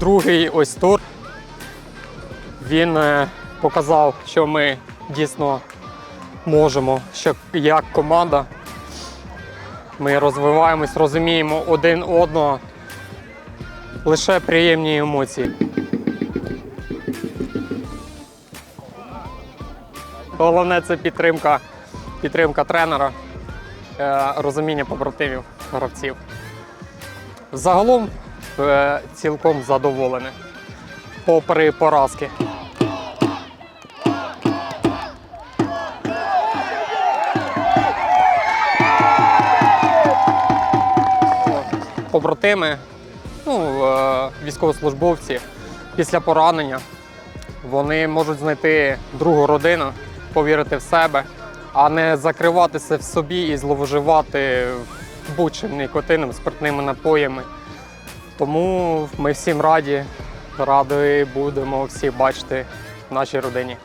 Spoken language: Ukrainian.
Другий ось тур. Він е, показав, що ми дійсно можемо, що як команда. Ми розвиваємось, розуміємо один одного. Лише приємні емоції. Головне це підтримка, підтримка тренера, е, розуміння побратимів, гравців. Загалом е, цілком задоволений. Попри поразки. Побратими, ну, е, військовослужбовці після поранення вони можуть знайти другу родину, повірити в себе, а не закриватися в собі і зловживати будь-чим нікотином, спиртними напоями. Тому ми всім раді, раді будемо всіх бачити в нашій родині.